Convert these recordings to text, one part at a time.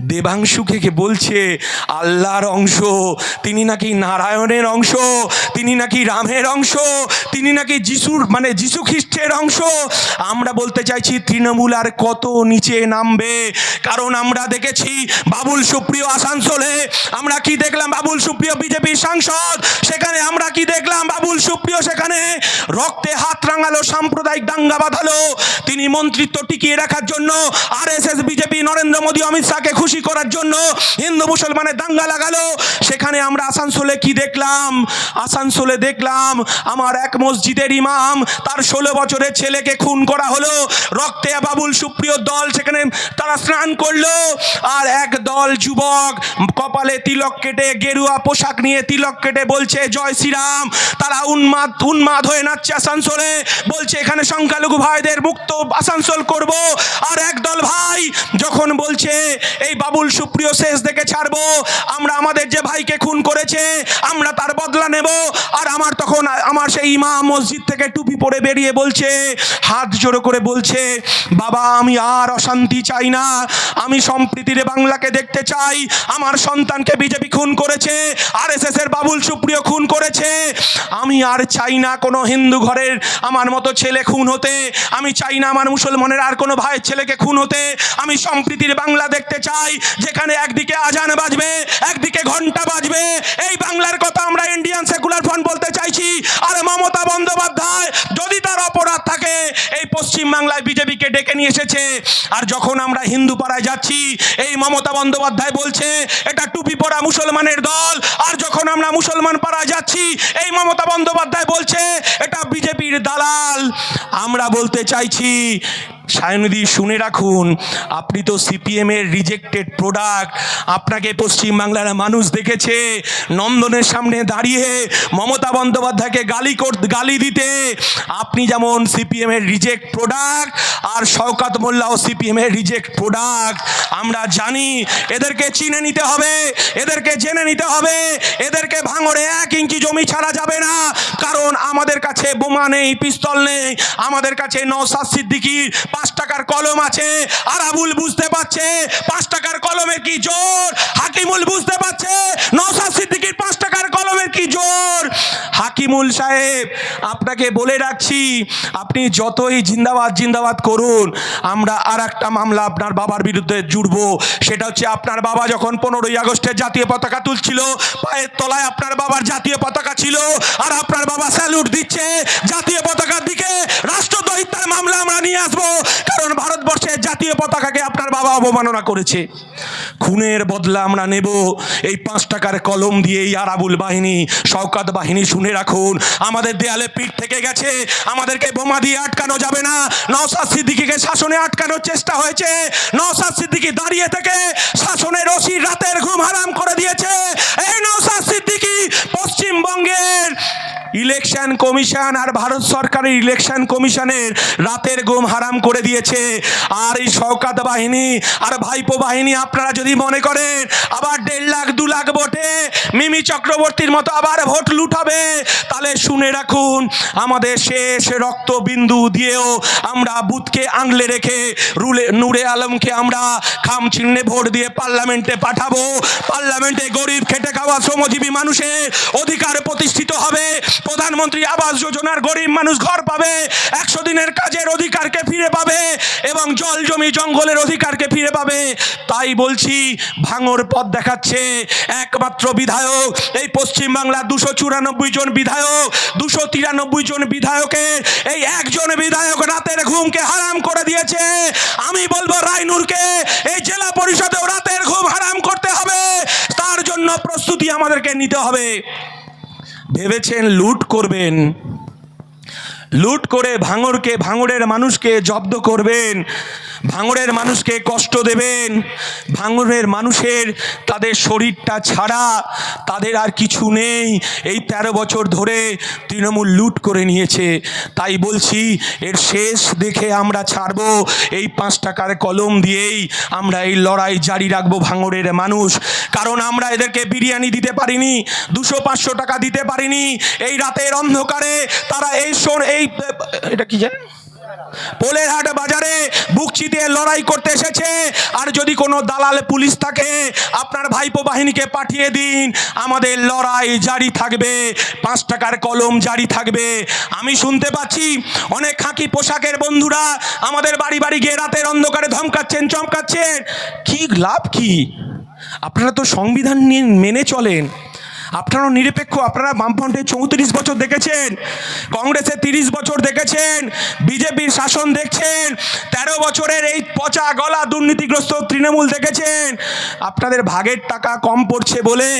দেবাংশুকে বলছে, আল্লাহর অংশ, তিনি নাকি নারায়ণের অংশ, তিনি নাকি রামের অংশ, তিনি নাকি যিশুর মানে যিশু খ্রিস্টের অংশ। আমরা বলতে চাইছি তৃণমূল আর কত নিচে নামবে। কারণ আমরা দেখেছি বাবুল সুপ্রিয় আসানসোলে, আমরা কি দেখলাম বাবুল সুপ্রিয় বিজেপির সাংসদ? সেখানে আমরা কি দেখলাম বাবুল সুপ্রিয়? সেখানে রক্তে হাত রাঙালো, সাম্প্রদায়িক দাঙ্গা বাঁধালো। তিনি মন্ত্রিত্ব টিকিয়ে রাখার জন্য R S S BJP, Narendra Modi, Amit শাহকে খুশি করার জন্য হিন্দু মুসলমানের দাঙ্গা লাগালো। সেখানে আমরা আসানসোলে কি দেখলাম? আসানসোলে দেখলাম আমার এক মসজিদের ইমাম, তার ষোলো বছরের ছেলেকে খুন করা হলো। রক্তে বাবুল সুপ্রিয় দল সেখানে তারা স্নান করল। আর এক দল যুবক কপালে তিলক কেটে, গেরুয়া পোশাক নিয়ে তিলক কেটে বলছে, জয় শ্রীরাম। তারা উন্মাদ উন্মাদ হয়ে নাচছে আসানসোলে। বলছে, এখানে সংখ্যালঘু ভাইদের মুক্ত আসানসোল করব। আর একদল ভাই যখন বলছে, এই বাবুল সুপ্রিয় শেষ দেখে ছাড়বো। আমরা আমাদের যে ভাইকে খুন করেছে, আমরা তার বদলা নেব। আর আমার তখন আমার সেই ইমাম মসজিদ থেকে টুপি পরে বেরিয়ে বলছে, হাত জোড়ো করে বলছে, বাবা, আমি আর অশান্তি চাই না। আমি সম্প্রীতিরে বাংলাকে দেখতে চাই। আমার সন্তানকে বিজেপি খুন করেছে আর এস এর বাবুল সুপ্রিয় খুন করেছে। আমি আর চাই না কোনো হিন্দু ঘরের আমার মতো ছেলে খুন হতে। আমি চাই না আমার মুসলমানের আর কোনো ভাইয়ের ছেলেকে খুন হতে। আমি সম্প্রীতির বাংলা দেখতে চাই। যেখানে একদিকে আজান বাজবে, একদিকে ঘণ্টা বাজবে। এই বাংলার কথা আমরা ইন্ডিয়ান সেকুলার ফ্রন্ট বলতে চাইছি। আর মমতা বন্দ্যোপাধ্যায়, যদি তার অপরাধ থাকে, এই পশ্চিম বাংলায় বিজেপিকে ডেকে নিয়ে এসেছে। আর যখন আমরা হিন্দু পাড়ায় যাচ্ছি, এই মমতা বন্দ্যোপাধ্যায় বলছে, এটা টুপি পরা মুসলমানের দল, আর যখন আমরা মুসলমান পাড়ায় যাচ্ছি, এই মমতা বন্দ্যোপাধ্যায় বলছে, এটা বিজেপির দালাল। আমরা বলতে চাইছি, সায়নদী, শুনে রাখুন, আপনি তো সিপিএমের রিজেক্টেড প্রোডাক্ট আপনাকে পশ্চিমবাংলার মানুষ দেখেছে, নন্দনের সামনে দাঁড়িয়ে মমতা বন্দ্যোপাধ্যায়কে গালি কর, গালি দিতে। আপনি যেমন সিপিএমের রিজেক্ট প্রোডাক্ট আর শওকাত মোল্লাও সিপিএমের রিজেক্ট প্রোডাক্ট আমরা জানি, এদেরকে চিনে নিতে হবে, এদেরকে জেনে নিতে হবে এদেরকে ভাঙড়ে এক ইঞ্চি জমি ছাড়া যাবে না। কারণ আমাদের কাছে বোমা নেই, পিস্তল নেই। আমাদের কাছে নৌসাদ সিদ্দিকির পাঁচ টাকার কলম আছে। আর আবুল বুঝতে পারছে, পাঁচ টাকার কলমের কি জোর? হাকিমুল বুঝতে পারছে নৌসাদ সিদ্দিকির পাঁচ টাকার কলমের কি জোর? হাকিমুল সাহেব, আপনাকে বলে রাখছি, আপনি যতই জিন্দাবাদ জিন্দাবাদ করুন, আমরা আর একটা মামলা আপনার বাবার বিরুদ্ধে জুড়ব। সেটা হচ্ছে আপনার বাবা যখন পনেরোই আগস্টের জাতীয় পতাকা তুলছিল, পায়ের তলায় আপনার বাবার জাতীয় পতাকা ছিল আর আপনার বাবা স্যালুট দিচ্ছে। জাতীয় পতাকার দিকে রাষ্ট্রদ্রোহিতার মামলা আমরা নিয়ে আসব। কারণ ভারতবর্ষের জাতীয় পতাকাকে আপনার বাবা অবমাননা করেছে। খুনের বদলা আমরা নেব। এই পাঁচ টাকার কলম দিয়ে এই আরাবুল বাহিনী, শওকাত বাহিনী শুনে রাখুন। আমাদের দেয়ালে পিঠ থেকে গেছে। আমাদেরকে বোমা দিয়ে আটকানো যাবে না। নওসাদ সিদ্দিকিকে শাসনে আটকানোর চেষ্টা হয়েছে। নওসাদ সিদ্দিকি দাঁড়িয়ে থেকে শাসনের রশি রাতের ঘুম হারাম করে দিয়েছে। এই নওসাদ সিদ্দিকি পশ্চিমবঙ্গের ইলেকশন কমিশন আর ভারত সরকারের ইলেকশন কমিশনের রাতের ঘুম হারাম করে দিয়েছে। আর এই শওকাত বাহিনী আর ভাইপো বাহিনী, আপনারা যদি মনে করেন আবার দেড় লাখ, দু লাখ ভোটে মিমি চক্রবর্তীর মতো আবার ভোট লুটাবে, তাহলে শুনে রাখুন, আমাদের শেষ রক্তবিন্দু দিয়েও আমরা বুথকে আংলে রেখে রুলে, নূরে আলমকে আমরা খাম চিহ্নে ভোট দিয়ে পার্লামেন্টে পাঠাবো। পার্লামেন্টে গরিব খেটে খাওয়া শ্রমজীবী মানুষের অধিকার প্রতিষ্ঠিত হবে। প্রধানমন্ত্রী আবাস যোজনার গরিব মানুষ ঘর পাবে, একশো দিনের কাজের অধিকারকে ফিরে পাবে এবং জল জমি জঙ্গলের অধিকারকে ফিরে পাবে। তাই বলছি, ভাঙর পথ দেখাচ্ছে একমাত্র বিধায়ক। এই পশ্চিমবাংলার দুশো চুরানব্বই জন বিধায়ক, দুশো তিরানব্বই জন বিধায়কের এই একজন বিধায়ক রাতের ঘুমকে হারাম করে দিয়েছে। আমি বলব, রায়নুরকে এই জেলা পরিষদেও রাতের ঘুম হারাম করতে হবে। তার জন্য প্রস্তুতি আমাদেরকে নিতে হবে। ভেবেছেন লুট করবেন। লুট করে ভাঙরকে ভাঙরের মানুষকে জব্দ করবেন। ভাঙড়ের মানুষকে কষ্ট দেবেন। ভাঙড়ের মানুষের তাদের শরীরটা ছাড়া তাদের আর কিছু নেই। এই তেরো বছর ধরে তৃণমূল লুট করে নিয়েছে। তাই বলছি, এর শেষ দেখে আমরা ছাড়বো। এই পাঁচ টাকার কলম দিয়েই আমরা এই লড়াই জারি রাখব ভাঙড়ের মানুষ। কারণ আমরা এদেরকে বিরিয়ানি দিতে পারিনি, দুশো, পাঁচশো টাকা দিতে পারিনি। এই রাতের অন্ধকারে তারা এই শোন, এই, এটা কি জানেন পোলের হাট বাজারে বুক চিতিয়ে লড়াই করতে এসেছে। আর যদি কোনো দালাল পুলিশ থাকে, আপনার ভাইপো বাহিনীকে পাঠিয়ে দিন। আমাদের লড়াই জারি থাকবে, পাঁচ টাকার কলম জারি থাকবে। আমি শুনতে পাচ্ছি অনেক খাঁকি পোশাকের বন্ধুরা আমাদের বাড়ি বাড়ি গিয়ে রাতের অন্ধকারে ধমকাচ্ছেন, চমকাচ্ছেন। কি লাভ কি? আপনারা তো সংবিধান নিয়ে মেনে চলেন। আপনারাও নিরপেক্ষ, আপনারা বামফ্রন্টে চৌত্রিশ বছর দেখেছেন, কংগ্রেসে তিরিশ বছর দেখেছেন, বিজেপির শাসন দেখছেন, তেরো বছরের এই পচা গলা দুর্নীতিগ্রস্ত তৃণমূল দেখেছেন। আপনাদের ভাগের টাকা কম পড়ছে বলে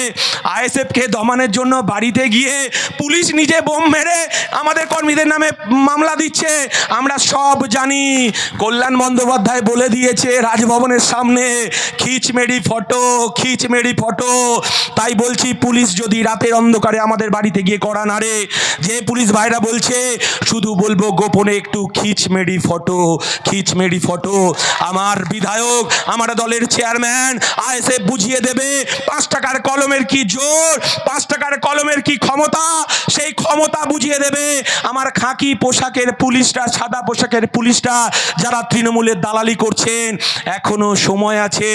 আইএসএফকে দমানোর জন্য বাড়িতে গিয়ে পুলিশ নিজে বোম মেরে আমাদের কর্মীদের নামে মামলা দিচ্ছে। আমরা সব জানি, কল্যাণ বন্দ্যোপাধ্যায় বলে দিয়েছে রাজভবনের সামনে খিচমেরি ফটো খিচমেরি ফটো, তাই বলছি পুলিশ যদি রাতের অন্ধকারে আমাদের বাড়িতে গিয়ে করা নাড়ে, যে পুলিশ ভাইরা বলছে, শুধু বলব গোপনে একটু খিচমেরি ফটো খিচমেরি ফটো। আমার বিধায়ক, আমার দলের চেয়ারম্যান আইএসএ বুঝিয়ে দেবে, পাঁচ টাকার কলমের কি জোর, পাঁচ টাকার কলমের কি ক্ষমতা? সেই ক্ষমতা বুঝিয়ে দেবে আমার খাকি পোশাকের পুলিশরা, সাদা পোশাকের পুলিশরা, যারা তৃণমূলের দালালি করছেন। এখনও সময় আছে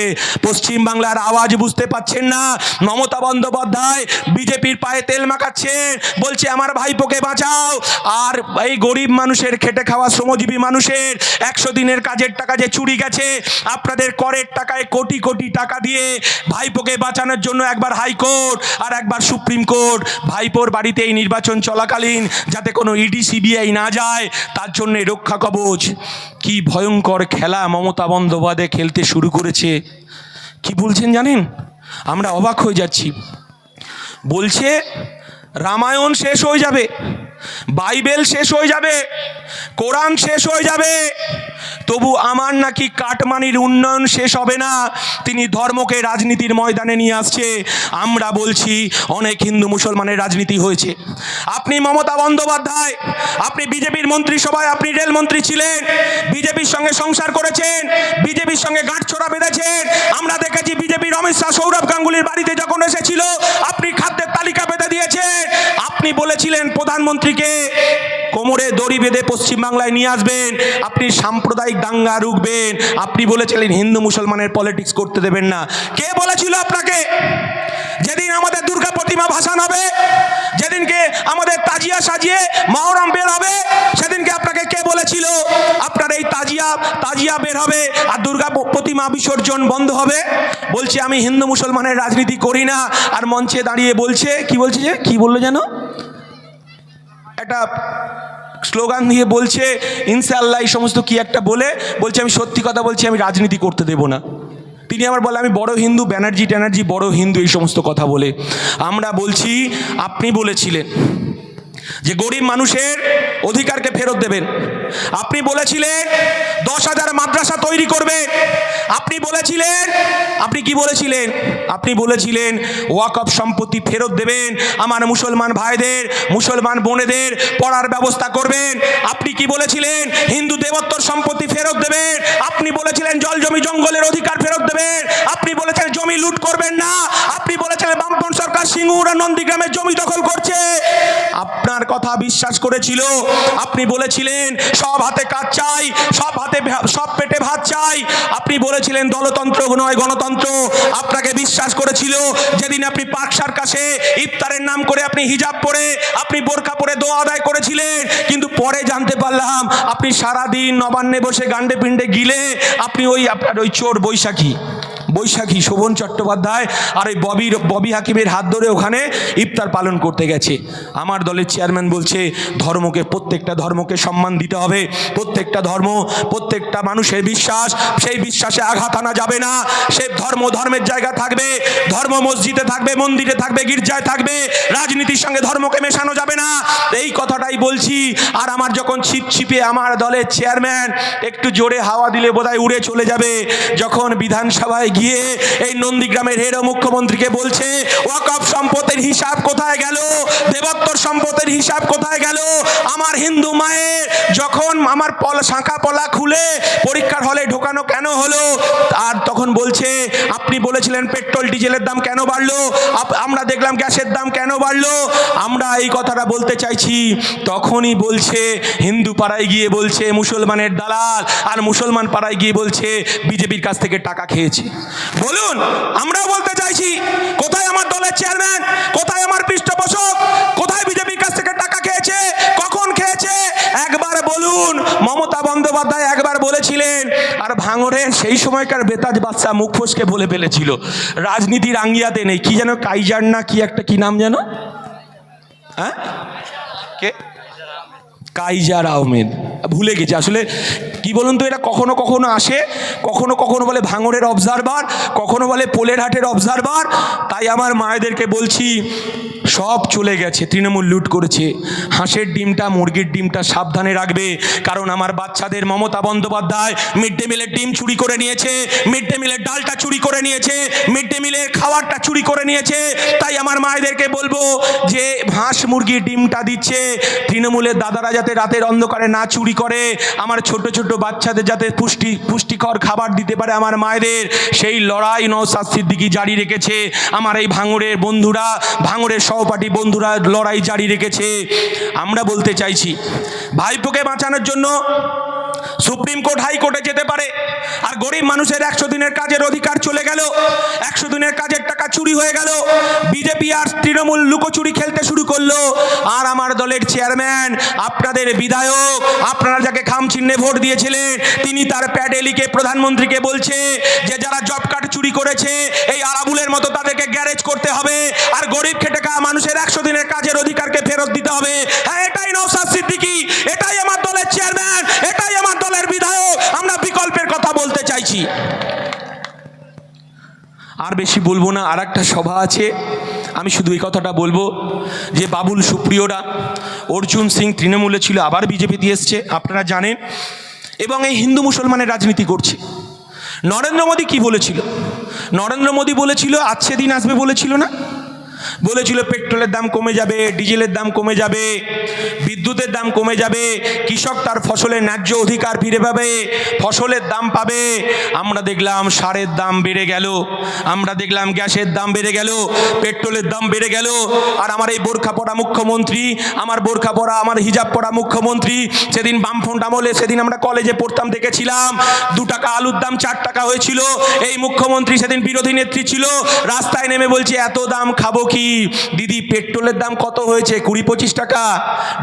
পশ্চিম বাংলার আওয়াজ বুঝতে পাচ্ছেন না। মমতা বন্দ্যোপাধ্যায় বিজেপির পায়ে তেল মাখাচ্ছেন বলছে, আমার ভাইপোকে বাঁচাও। আর এই গরিব মানুষের খেটে খাওয়া শ্রমজীবী মানুষের একশো দিনের কাজের টাকা যে চুরি গেছে, আপনাদের করের টাকায় কোটি কোটি টাকা দিয়ে ভাইপোকে বাঁচানোর জন্য একবার হাইকোর্ট আর একবার সুপ্রিম কোর্ট, ভাইপোর বাড়িতে এই নির্বাচন চলাকালীন যাতে কোনো ইডি, সিবিআই না যায়, তার জন্য রক্ষা কবচ। কি ভয়ঙ্কর খেলা মমতা বন্দ্যোপাধ্যায় খেলতে শুরু করেছে। কি বলছেন জানেন? আমরা অবাক হয়ে যাচ্ছি। বলছে, রামায়ণ শেষ হয়ে যাবে, বাইবেল শেষ হয়ে যাবে, কোরআন শেষ হয়ে যাবে। তবু আমার নাকি কাটমানির উন্নয়ন শেষ হবে না। তিনি ধর্মকে রাজনীতির ময়দানে নিয়ে আসছে। আমরা বলছি, অনেক হিন্দু মুসলমানের রাজনীতি হয়েছে। আপনি মমতা বন্দ্যোপাধ্যায়, আপনি বিজেপির মন্ত্রিসভায় আপনি রেলমন্ত্রী ছিলেন, বিজেপির সঙ্গে সংসার করেছেন, বিজেপির সঙ্গে গাঁটছড়া বেঁধেছেন। আমরা দেখেছি বিজেপির অমিত শাহ সৌরভ গাঙ্গুলির বাড়িতে যখন এসেছিল বলেছিলেন প্রধানমন্ত্রীকে। কোমরে দড়ি বেঁধে পশ্চিমবাংলায় নিয়ে আসবেন। আপনি সাম্প্রদায়িক দাঙ্গা রুখবেন। আপনি বলেছিলেন হিন্দু মুসলমানের পলিটিক্স করতে দেবেন না। কে বলেছিল আপনাকে? যেদিন আমাদের দুর্গা প্রতিমা ভাসান হবে, যেদিনকে আমাদের তাজিয়া সাজিয়ে মহরম বের হবে, সেদিনকে আপনাকে কে বলেছিল? আপনার এই তাজিয়া তাজিয়া বের হবে আর দুর্গা প্রতিমা বিসর্জন বন্ধ হবে। বলছে, আমি হিন্দু মুসলমানের রাজনীতি করি না। আর মঞ্চে দাঁড়িয়ে বলছে, কি বলছে যে? কি বলল যেন? একটা স্লোগান দিয়ে বলছে ইনশাল্লাহ এই সমস্ত কি একটা বলে, বলছে, আমি সত্যি কথা বলছি, আমি রাজনীতি করতে দেব না। তিনি আমার বলে, আমি বড় হিন্দু, ব্যানার্জি ট্যানার্জি, বড় হিন্দু, এই সমস্ত কথা বলে। আমরা বলছি, আপনি বলেছিলেন যে গরিব মানুষের অধিকারকে ফেরত দেবেন। আপনি বলেছিলেন দশ হাজার মাদ্রাসা তৈরি করবে। আপনি বলেছিলেন, আপনি কি বলেছিলেন? আপনি বলেছিলেন ওয়াকফ সম্পত্তি ফেরত দেবেন আমার মুসলমান ভাইদের, মুসলমান বোনেদের পড়ার ব্যবস্থা করবেন। আপনি কি বলেছিলেন, হিন্দু দেবত্বর সম্পত্তি ফেরত দেবেন? আপনি বলেছিলেন, জল জমি জঙ্গলের অধিকার ফেরত দেবেন। আপনি বলেছেন, জমি লুট করবেন না। আপনি বলেছিলেন বামপন সরকার সিঙ্গুর নন্দীগ্রামের জমি দখল করছে। আপনার কথা বিশ্বাস করেছিল। আপনি বলেছিলেন, সব হাতে কাজ চাই, সব হাতে সব পেটে ভাত চাই। আপনি বলেছিলেন, দলতন্ত্র নয়, গণতন্ত্র। আপনাকে বিশ্বাস করেছিল, যেদিন আপনি পাক সার্কাসে ইফতারের নাম করে আপনি হিজাব পরে, আপনি বোরখা পরে দোয়া আদায় করেছিলেন। কিন্তু পরে জানতে পারলাম, আপনি সারাদিন নবান্নে বসে গান্ডে পিণ্ডে গিলে, আপনি ওই, আপনার ওই চোর বৈশাখী। বৈশাখী শোভন চট্টোপাধ্যায় আর ওই ববির ববি হাকিমের হাত ধরে ওখানে ইফতার পালন করতে গেছে। আমার দলের চেয়ারম্যান বলছে, ধর্মকে, প্রত্যেকটা ধর্মকে সম্মান দিতে হবে। প্রত্যেকটা ধর্ম, প্রত্যেকটা মানুষের বিশ্বাস, সেই বিশ্বাসে আঘাত আনা যাবে না। সে ধর্ম ধর্মের জায়গা থাকবে, ধর্ম মসজিদে থাকবে, মন্দিরে থাকবে, গির্জায় থাকবে, রাজনীতির সঙ্গে ধর্মকে মেশানো যাবে না। এই কথাটাই বলছি, আর আমার যখন ছিপ ছিপে আমার দলের চেয়ারম্যান একটু জোরে হাওয়া দিলে বোধহয় উড়ে চলে যাবে। যখন বিধানসভায় গিয়ে এই নন্দীগ্রামের হেরো মুখ্যমন্ত্রীকে বলছে, ওয়াকফ সম্পদের হিসাব কোথায় গেল? দেবত্তর সম্পদের হিসাব কোথায় গেল? আমার হিন্দু মায়ের যখন আমার পল, শাঁখা পলা খুলে পরীক্ষার হলে ঢোকানো কেন হলো? আর তখন বলছে, আপনি বলেছিলেন পেট্রোল, ডিজেলের দাম কেন বাড়লো? আমরা দেখলাম গ্যাসের দাম কেন বাড়লো? আমরা এই কথাটা বলতে চাইছি। তখনই বলছে, হিন্দু পাড়ায় গিয়ে বলছে, মুসলমানের দালাল। আর মুসলমান পাড়ায় গিয়ে বলছে, বিজেপির কাছ থেকে টাকা খেয়েছে। বলুন, আমরাও বলতে চাইছি, কোথায় আমার দলের চেয়ারম্যান? কোথায় আমার পৃষ্ঠপোষক? কোথায় বিজেপির কাছ থেকে টাকা খেয়েছে? কখন খেয়েছে? একবার বলুন, মমতা বন্দ্যোপাধ্যায় একবার বলেছিলেন, আর ভাঙড়ের সেই সময়কার বেতাজ বাচ্চা মুখ ফসকে বলে ফেলেছিল রাজনীতির আঙ্গিয়াতে নেই, কি যেন কাইজার না, কি একটা, কি নাম যেন? হ্যাঁ? কে? কাইজার আহমেদ। ভুলে গেছি, আসলে কি বলুন তো, এটা কখনো কখনো আসে, কখনো কখনো বলে ভাঙড়ের অবজারভার কখনো বলে পোলের হাটের অবজারভার তাই আমার মায়েদেরকে বলছি, সব চলে গেছে, তৃণমূল লুট করেছে। হাঁসের ডিমটা, মুরগির ডিমটা সাবধানে রাখবে, কারণ আমার বাচ্চাদের মমতা বন্দ্যোপাধ্যায় মিড ডে মিলের ডিম চুরি করে নিয়েছে, মিড ডে মিলের ডালটা চুরি করে নিয়েছে, মিড ডে মিলের খাবারটা চুরি করে নিয়েছে। তাই আমার মায়েদেরকে বলব যে, হাঁস মুরগির ডিমটা দিচ্ছে, তৃণমূলের দাদারা যাতে রাতের অন্ধকারে না চুরি করে, আমার ছোট ছোট বাচ্চাদের যাতে পুষ্টি, পুষ্টিকর খাবার দিতে পারে আমার মায়েদের, সেই লড়াই নৌসাদ সিদ্দিকি জারি রেখেছে। আমার এই ভাঙড়ের বন্ধুরা, ভাঙড়ের সহপাঠী বন্ধুরা লড়াই জারি রেখেছে। আমরা বলতে চাইছি, ভাইপোকে বাঁচানোর জন্য সুপ্রিম কোর্ট হাইকোর্টে যেতে পারে। আর গরিব মানুষের একশো দিনের কাজের অধিকার চলে গেল। একশো দিনের কাজের টাকা চুরি হয়ে গেল। বিজেপি আর তৃণমূল লুকোচুরি খেলতে শুরু করল। আর আমার দলের চেয়ারম্যান, আপনাদের বিধায়ক, আপনারা যাকে খাম চিহ্নে ভোট দিয়েছিলেন, তিনি তার প্যাডে লিখে প্রধানমন্ত্রীকে বলছে যে, যারা জব কার্ড চুরি করেছে, এই আরাবুলের মতো তাদেরকে গ্যারেজ করতে হবে। আর গরিব খেটে খাওয়া মানুষের একশো দিনের কাজের অধিকারকে ফেরত দিতে হবে। হ্যাঁ এটাই নৌসাদ সিদ্দিকি, এটাই আমার দলের চেয়ারম্যান, এটাই দলের বিধায়ক, আমরা বিকল্পের কথা বলতে চাইছি। আর বেশি বলব না আর একটা সভা আছে। আমি শুধু এই কথাটা বলব যে বাবুল সুপ্রিয়রা, অর্জুন সিং তৃণমূলে ছিল, আবার বিজেপিতে এসছে, আপনারা জানেন। এবং এই হিন্দু মুসলমানের রাজনীতি করছে। নরেন্দ্র মোদী কি বলেছিল? নরেন্দ্র মোদী বলেছিল আজকে দিন আসবে বলেছিল না? বলেছিল পেট্রোলের দাম কমে যাবে, ডিজেলের দাম কমে যাবে, বিদ্যুতের দাম কমে যাবে, কৃষক তার ফসলের ন্যায্য অধিকার ফিরে পাবে, ফসলের দাম পাবে। আমরা দেখলাম সারের দাম বেড়ে গেল, আমরা দেখলাম গ্যাসের দাম বেড়ে গেল, পেট্রোলের দাম বেড়ে গেল, আর আমার এই বোরখা পড়া মুখ্যমন্ত্রী, আমার বোরখা পড়া আমার হিজাব পড়া মুখ্যমন্ত্রী, সেদিন বামফ্রন্ট আমলে, সেদিন আমরা কলেজে পড়তাম, দেখেছিলাম, দু টাকা আলুর দাম চার টাকা হয়েছিল, এই মুখ্যমন্ত্রী সেদিন বিরোধী নেত্রী ছিল, রাস্তায় নেমে বলছে, এত দাম খাব কি দিদি, পেট্রোলের দাম কত হয়েছে? কুড়ি পঁচিশ টাকা,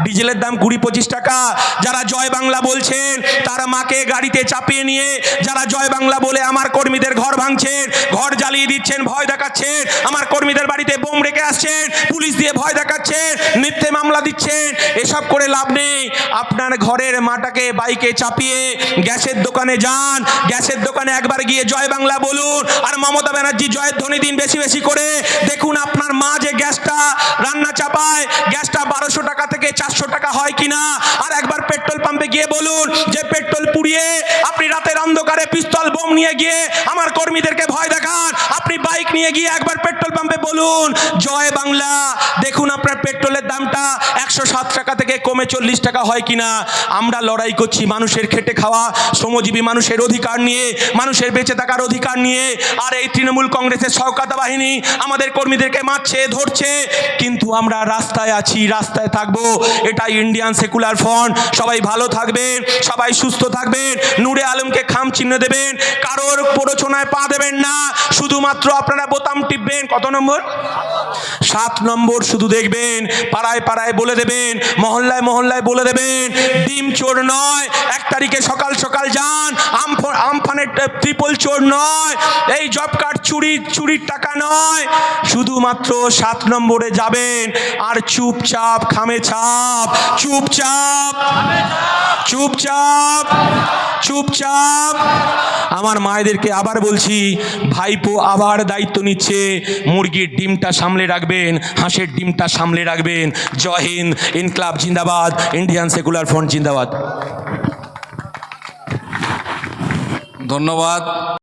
ডিজেলের দাম কুড়ি পঁচিশ টাকা। যারা জয় বাংলা বলছেন, তারা মাকে গাড়িতে চাপিয়ে নিয়ে, যারা জয় বাংলা বলে আমার কর্মীদের ঘর ভাঙছেন, ঘর জ্বালিয়ে দিচ্ছেন, ভয় দেখাচ্ছেন, আমার কর্মীদের বাড়িতে বোম রেখে আসছেন, পুলিশ দিয়ে ভয় দেখাচ্ছেন, মিথ্যে মামলা দিচ্ছেন, এসব করে লাভ নেই। আপনার ঘরের মাটাকে বাইকে চাপিয়ে গ্যাসের দোকানে যান, গ্যাসের দোকানে একবার গিয়ে জয় বাংলা বলুন, আর মমতা ব্যানার্জি জয়ের ধ্বনি দিন বেশি বেশি করে। দেখুন আপনার মা যে গ্যাসটা রান্না চাপায়, গ্যাসটা বারোশো টাকা থেকে চারশো টাকা হয় কিনা? আর একবার পেট্রোল পাম্পে গিয়ে বলুন, যে পেট্রোল পুড়িয়ে আপনি রাতের অন্ধকারে পিস্তল বোম নিয়ে গিয়ে আমার কর্মীদেরকে ভয় দেখান। আপনি বাইক নিয়ে গিয়ে একবার পেট্রোল পাম্পে বলুন, জয় বাংলা, দেখুন আপনার পেট্রোলের দামটা একশো সাত টাকা থেকে কমে চল্লিশ টাকা হয় কিনা। আমরা লড়াই করছি মানুষের খেটে খাওয়া, শ্রমজীবী মানুষের অধিকার নিয়ে, মানুষের বেঁচে থাকার অধিকার নিয়ে। আর এই তৃণমূল কংগ্রেসের সহকাতা বাহিনী আমাদের কর্মীদেরকে মারছে, ধরছে। কিন্তু আমরা রাস্তায় আছি, রাস্তায় থাকব। এটা ইন্ডিয়ান সেকুলার ফ্রন্ট। সবাই ভালো থাকবেন, সবাই সুস্থ থাকবেন। নূরে আলমকে খাম চিহ্ন দেবেন। কারোর প্ররোচনায় পা দেবেন না। শুধুমাত্র আপনারা বোতাম টিপবেন। কত নম্বর? সাত নম্বর শুধু দেখবেন। পাড়ায় পাড়ায় বলে দেবেন। মহল্লায় মহল্লায় বলে দেবেন। ডিম চোর নয়। এক তারিখে সকাল সকাল যান। আমফ- আমফানের ট্রিপল চোর নয়। এই জব কার্ড চুরি, চুরির টাকা নয়। শুধুমাত্র সাত নম্বরে যাবেন। আর চুপচাপ, খামে ছাপ। চুপচাপ। চুপচাপ। চুপচাপ। আমার মায়েদেরকে আবার বলছি, ভাইপো আবার দায়িত্ব নিচ্ছে, মুরগির ডিমটা সামলে রাখবেন, হাঁসের ডিমটা সামলে রাখবেন। জয় হিন্দ, ইনক্লাব জিন্দাবাদ, ইন্ডিয়ান সেকুলার ফ্রন্ট জিন্দাবাদ। ধন্যবাদ।